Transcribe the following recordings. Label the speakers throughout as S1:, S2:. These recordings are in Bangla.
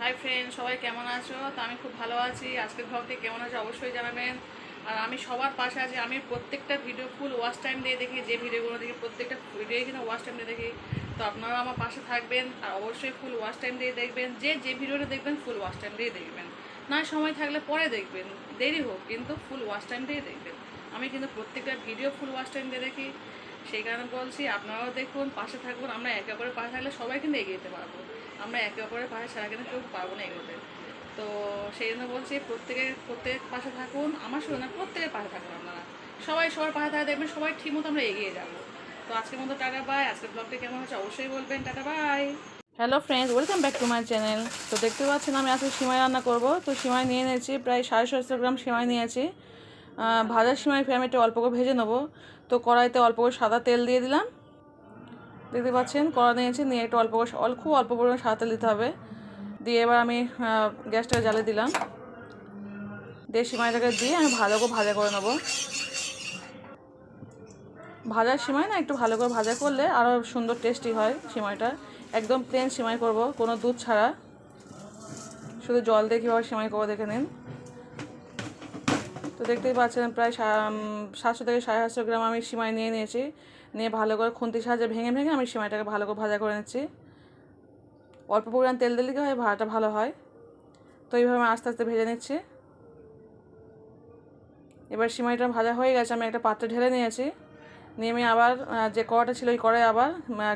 S1: হাই ফ্রেন্ড সবাই কেমন আছো? তো আমি খুব ভালো আছি। আজকের ব্লগটি কেমন আছে অবশ্যই জানাবেন। আর আমি সবার পাশে আছি। আমি প্রত্যেকটা ভিডিও ফুল ওয়াচ টাইম দিয়ে দেখি। যে ভিডিওগুলো দেখি, প্রত্যেকটা ভিডিও কিন্তু ওয়াচ টাইম দিয়ে দেখি। তো আপনারা আমার পাশে থাকবেন আর অবশ্যই ফুল ওয়াচ টাইম দিয়ে দেখবেন। যে যে ভিডিওটা দেখবেন ফুল ওয়াচ টাইম দিয়ে দেখবেন। না সময় থাকলে পরে দেখবেন। দেরি হোক, কিন্তু ফুল ওয়াচ টাইম দিয়ে দেখবেন। আমি কিন্তু প্রত্যেকটা ভিডিও ফুল ওয়াচ টাইম দিয়ে দেখি। সেই কারণে বলছি, আপনারাও দেখুন, পাশে থাকুন। আমরা একে অপরের পাশে থাকলে সবাই কিন্তু এগিয়ে যেতে পারব। আমরা একে অপরের পাশে ছাড়া কিন্তু কেউ পারব না এগোতে। তো সেই জন্য বলছি প্রত্যেকের প্রত্যেকের পাশে থাকুন। আমার শুধু না, প্রত্যেকের পাশে থাকুন আপনারা। সবাই সবার পাশে থাকে দেখবেন সবাই ঠিক মতো আমরা এগিয়ে যাব। তো আজকের মতো টাটা বাই আজকের ব্লগটা কেমন হচ্ছে অবশ্যই বলবেন। Tata bye hello friends welcome back to my channel তো দেখতে পাচ্ছেন আমি আজকে সিমাই রান্না করব। তো সিমাই নিয়ে নিয়েছি প্রায় সাড়ে সাতশো গ্রাম সিমাই নিয়েছি। ভাজার সিমাই ফ্রেম একটু অল্প করে ভেজে নেব। তো কড়াইতে অল্প করে সাদা তেল দিয়ে দিলাম। দেখতে পাচ্ছেন, কড়া নিয়েছি, নিয়ে একটু অল্প খুব অল্প পরিমাণে তেল দিতে হবে। দিয়ে এবার আমি গ্যাসটা জ্বালিয়ে দিলাম। দিয়ে সিমাইটাকে দিয়ে আমি ভালো করে ভাজা করে নেব। ভাজার সিমাই না, একটু ভালো করে ভাজা করলে আরও সুন্দর টেস্টি হয় সিমাইটা। একদম প্লেন সিমাই করব, কোনো দুধ ছাড়া। শুধু জল দিয়ে কীভাবে সিমাই করব দেখে নিন। তো দেখতেই পাচ্ছেন, প্রায় সাতশো থেকে সাড়ে সাতশো গ্রাম আমি সিমাই নিয়ে নিয়েছি। নিয়ে ভালো করে খুন্তির সাহায্যে ভেঙে ভেঙে আমি সিমাইটাকে ভালো করে ভাজা করে নিচ্ছি। অল্প পরিমাণ তেল দিলে কি হয়? ভাজাটা ভালো হয়। তো এইভাবে আমি আস্তে আস্তে ভেজে নিচ্ছি। এবার সিমাইটা ভাজা হয়ে গেছে, আমি একটা পাত্রে ঢেলে নিয়েছি। নিয়ে আমি আবার যে কড়াটা ছিল ওই কড়াই আবার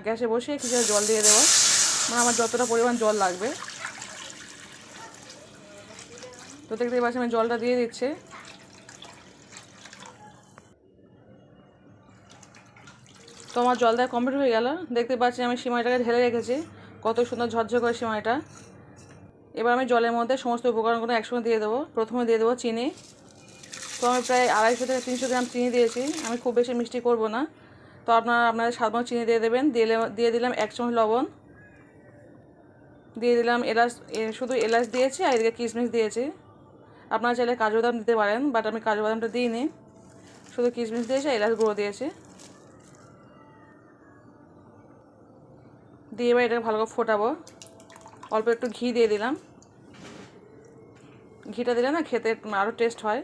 S1: গ্যাসে বসিয়ে কিছু জল দিয়ে দেবো। মানে আমার যতটা পরিমাণ জল লাগবে। তো দেখতেই পাচ্ছি আমি জলটা দিয়ে দিচ্ছি। তো আমার জল দেওয়া কমপ্লিট হয়ে গেল। দেখতে পাচ্ছি আমি সিমাইটাকে ঢেলে রেখেছি। কত সুন্দর ঝরঝর করে সিমাইটা। এবার আমি জলের মধ্যে সমস্ত উপকরণগুলো একসঙ্গে দিয়ে দেবো। প্রথমে দিয়ে দেবো চিনি। তো আমি প্রায় আড়াইশো থেকে তিনশো গ্রাম চিনি দিয়েছি। আমি খুব বেশি মিষ্টি করব না। তো আপনারা আপনাদের স্বাদ মতো চিনি দিয়ে দেবেন। দিয়ে দিয়ে দিলাম এক চামচ লবণ। দিয়ে দিলাম এলাচ শুধু এলাচ দিয়েছি আর এদিকে কিশমিশ দিয়েছি। আপনারা চাইলে কাজু বাদাম দিতে পারেন, বাট আমি কাজু বাদামটা দিইনি। শুধু কিশমিশ দিয়েছি এলাচ গুঁড়ো দিয়েছি। দিয়ে এবার এটাকে ভালো করে ফোটাবো। অল্প একটু ঘি দিয়ে দিলাম। ঘিটা দিলে না খেতে আরও টেস্ট হয়।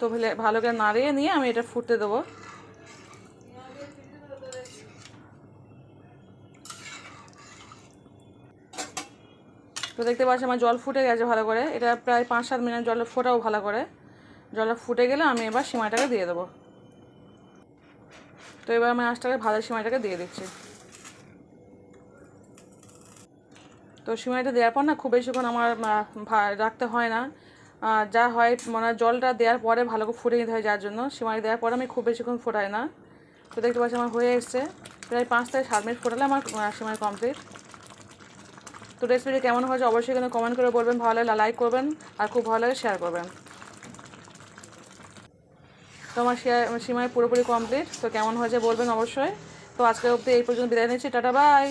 S1: তো ভালো- ভালো করে নাড়িয়ে নিয়ে আমি এটা ফুটতে দেবো। তো দেখতে পাচ্ছি আমার জল ফুটে গেছে ভালো করে। এটা প্রায় পাঁচ সাত মিনিট জলে ফোটাও ভালো করে। জলটা ফুটে গেলে আমি এবার সিমাইটাকে দিয়ে দেবো। তো এবার আমি আঁচটাকে ভাজা সিমাইটাকে দিয়ে দিচ্ছি। তো সিমাইটা দেওয়ার পর না খুব বেশিক্ষণ আমার রাখতে হয় না। যা হয় মানে জলটা দেওয়ার পরে ভালো করে ফুটে নিতে হয় যার জন্য। সিমাই দেওয়ার পরে আমি খুব বেশিক্ষণ ফোটাই না। তো দেখতে পাচ্ছি আমার হয়ে এসছে। প্রায় পাঁচ থেকে সাত মিনিট ফোটালে আমার সিমাই কমপ্লিট। তো রেসিপিটি কেমন হয়েছে অবশ্যই কিন্তু কমেন্ট করে বলবেন। ভালো লাগলে লাইক করবেন আর খুব ভালো লাগে শেয়ার করবেন। তো আমার শেয়ার সিমাই পুরোপুরি কমপ্লিট। তো কেমন হয়েছে বলবেন অবশ্যই। তো আজকে অবধি এই পর্যন্ত বিদায় নিচ্ছি। টাটা বাই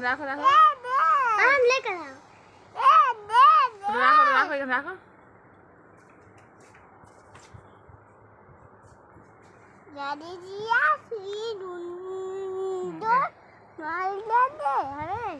S1: রাখো রাখো
S2: আমার লেখা দাও
S1: রাখো রাখো এখানে রাখো
S2: Jadi dia si dundo malda de hare.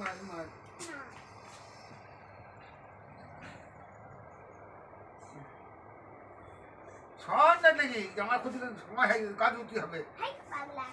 S3: মারি ছটা দেখি জামা খুঁজতে সময় হয়ে গেছে কাজ উঠতে হবে
S2: Hai, pala.